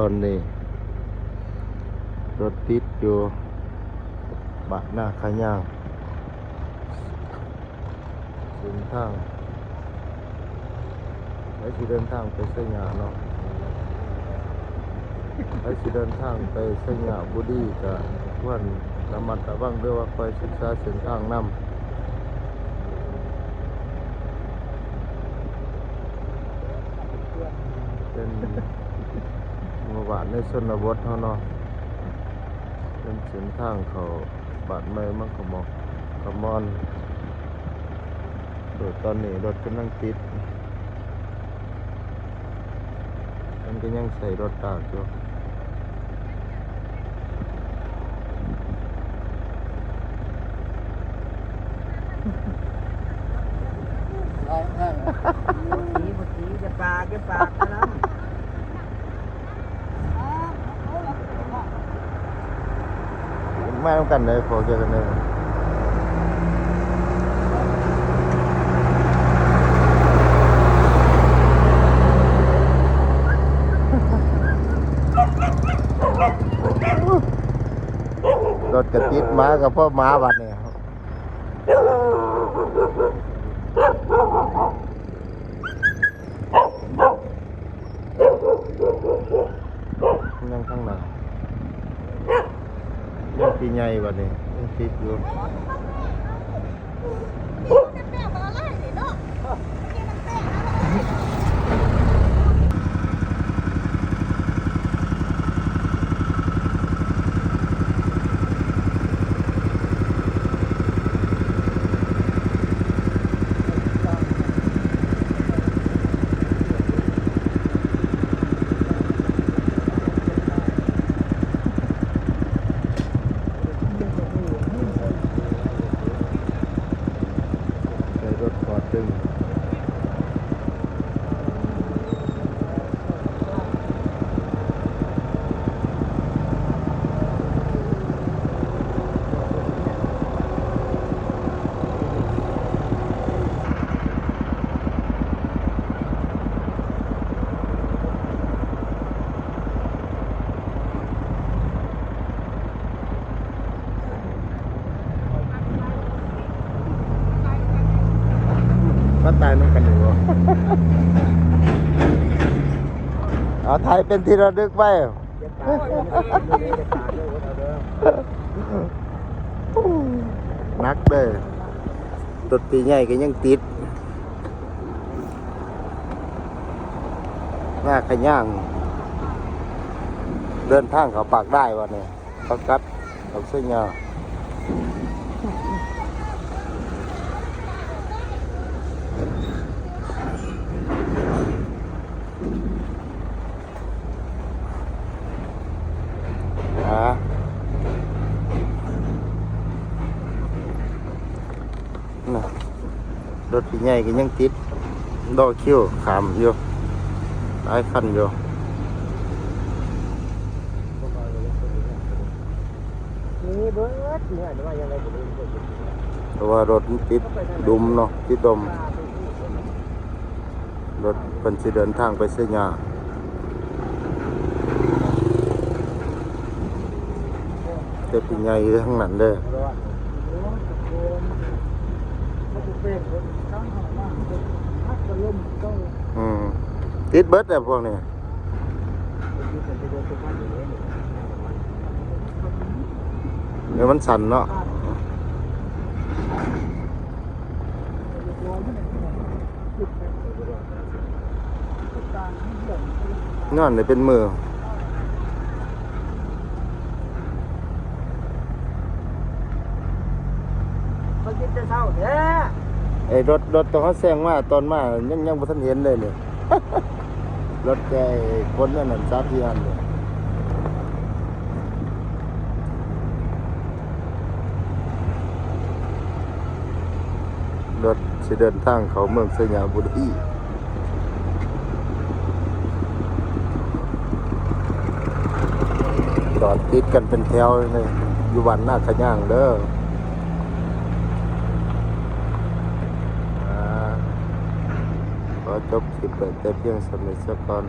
ตอนนี้ รถติดอยู่บะหน้าขย่างเดินทางไปสิเดินทางไปเสยามเนาะไปสิเดินทางไปเสยามบุรีก็ควรระมัดระวังด้วยว่าคอยศึกษาเส้นทางนำเป็น หมู่บ้านในชนบทเฮาเนาะเป็นเส้นทางเขาบาดใหม่มันก็มอกกระมอนโดยตอนนี้รถกำลังติดมันก็ยังใส่รถตากอยู่เมื่อกี้เมื่อกี้จะปลาจะปลากันนะ มาทำกันเลยพอเจอกันเลยรถกระติดมากับพ่อมาบัดเนี่ยยังข้างหน้า ยังปีใหญ่บัดนี้ยังติดอยู่ มาตายน้องกันอยู่บ่เอาไทยเป็นที่ระลึกไว้จะปลาจะปลาด้วยเอาเด้อนักเด้อรถปีใหญ่ก็ยังติดหน้าขย่าง เดินทางเขาปากได้วะเนี่ยประกัดเขาเส้นยาะนะรถปีใหญ่ก็ยังติดดอกคิ้วขามอยู่หลายคันอยู่นี่เบิดเนี่ยว่ายังไงก็ได้เบิร์ดเพราะว่ารถติดดุมเนาะติดดมรถเป็นสิเดินทางไปเสียยา เจ็บใหญ่อยู่ทั้งนั้นเด้ออนมันจะเป็นข้างหลังพัดกระลมต้องอืมติดเบิดแต่พวกนี้ยึดเนตัวตัวมันอยู่นี่เดี๋ยวมันสั่นเนาะนั่นเลยเป็นมือ เขายึดจะเศร้าแท้ ไอ้รถรถตอนเขาแซงมาตอนมายังยังบ่ทันเห็นเลยเลยรถแกคนนั่นน่ะสามสี่อันเลยรถสิเดินทางเขาเมืองสยามบุรีจอดติดกันเป็นแถวเลยอยู่วันหน้าขย่างเด้ออ่าขอ จบคลิปไปแต่เพียงสำเร็จสักก่อน